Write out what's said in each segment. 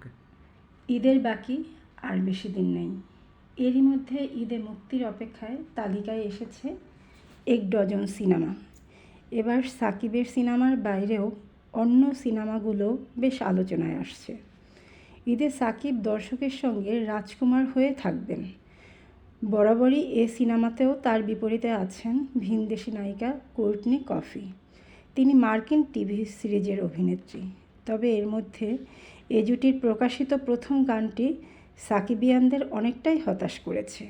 ওকে ঈদের বাকি আর বেশি দিন নেই। এরই মধ্যে ঈদে মুক্তির অপেক্ষায় তালিকায় এসেছে এক ডজন সিনেমা। এবার সাকিবের সিনেমার বাইরেও অন্য সিনেমাগুলো বেশ আলোচনায় আসছে। ঈদে সাকিব দর্শকের সঙ্গে রাজকুমার হয়ে থাকবেন। বরাবরই এ সিনেমাতেও তার বিপরীতে আছেন ভিনদেশি নায়িকা কোর্টনি কফি। তিনি মার্কিন টিভি সিরিজের অভিনেত্রী। তবে এর মধ্যে এ জুটির প্রকাশিত প্রথম গানটি সাকিবিয়ানদের অনেকটাই হতাশ করেছে।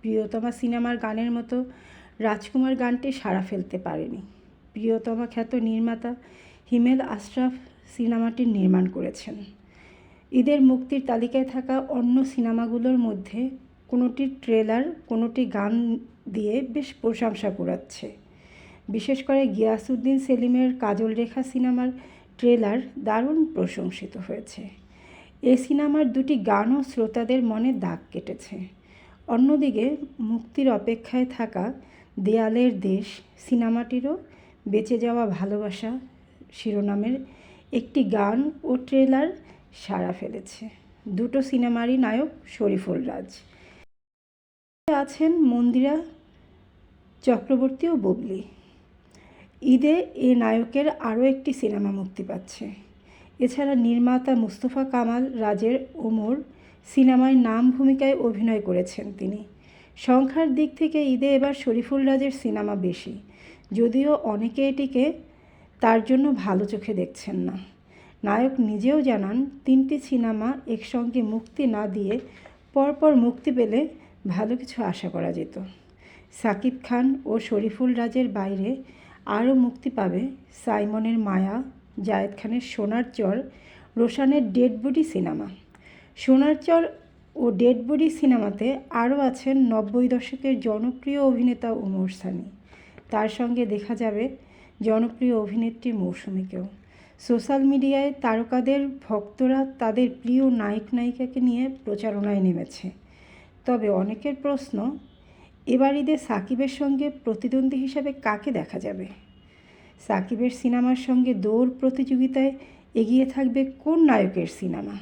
প্রিয়তমা সিনেমার গানের মতো রাজকুমার গানটি সাড়া ফেলতে পারেনি। প্রিয়তমা খ্যাত নির্মাতা হিমেল আশরাফ সিনেমাটি নির্মাণ করেছেন। ঈদের মুক্তির তালিকায় থাকা অন্য সিনেমাগুলোর মধ্যে কোনোটির ট্রেলার, কোনোটি গান দিয়ে বেশ প্রশংসা কুড়াচ্ছে। বিশেষ করে গিয়াসুদ্দিন সেলিমের কাজল রেখা সিনেমার ট্রেলার দারুণ প্রশংসিত হয়েছে। এ সিনেমার দুটি গানও শ্রোতাদের মনে দাগ কেটেছে। অন্যদিকে, মুক্তির অপেক্ষায় থাকা দেয়ালের দেশ সিনেমাটিরও বেঁচে যাওয়া ভালোবাসা শিরোনামের একটি গান ও ট্রেলার সাড়া ফেলেছে। দুটো সিনেমারই নায়ক শরীফুল রাজ। আছেন মন্দিরা চক্রবর্তী ও বুবলি। ঈদে এ নায়কের আরও একটি সিনেমা মুক্তি পাচ্ছে। এছাড়া নির্মাতা মুস্তফা কামাল, রাজের ওমর সিনেমায় নাম ভূমিকায় অভিনয় করেছেন তিনি। সংখ্যার দিক থেকে ঈদে এবার শরীফুল রাজের সিনেমা বেশি। যদিও অনেকে এটিকে তার জন্য ভালো চোখে দেখছেন না। নায়ক নিজেও জানান, তিনটি সিনেমা একসঙ্গে মুক্তি না দিয়ে পরপর মুক্তি পেলে ভালো কিছু আশা করা যেত। সাকিব খান ও শরীফুল রাজের বাইরে আরও মুক্তি পাবে সাইমনের মায়া, জায়েদ খানের সোনার চর, রোশানের dead body cinema. Sonar Char ও ডেড বডি সিনেমাতে আরও আছেন নব্বই দশকের জনপ্রিয় অভিনেতা ওমর সানি। তার সঙ্গে দেখা যাবে জনপ্রিয় অভিনেত্রী মৌসুমীকেও। সোশ্যাল মিডিয়ায় তারকাদের ভক্তরা তাদের প্রিয় নায়ক নায়িকাকে নিয়ে প্রচারণায় নেমেছে। তবে অনেকের প্রশ্ন এবার ঈদে সাকিবের সঙ্গে প্রতিদ্বন্দ্বী হিসাবে কাকে দেখা যাবে? সাকিবের সিনেমার সঙ্গে দৌড় প্রতিযোগিতায় এগিয়ে থাকবে কোন নায়কের সিনেমা?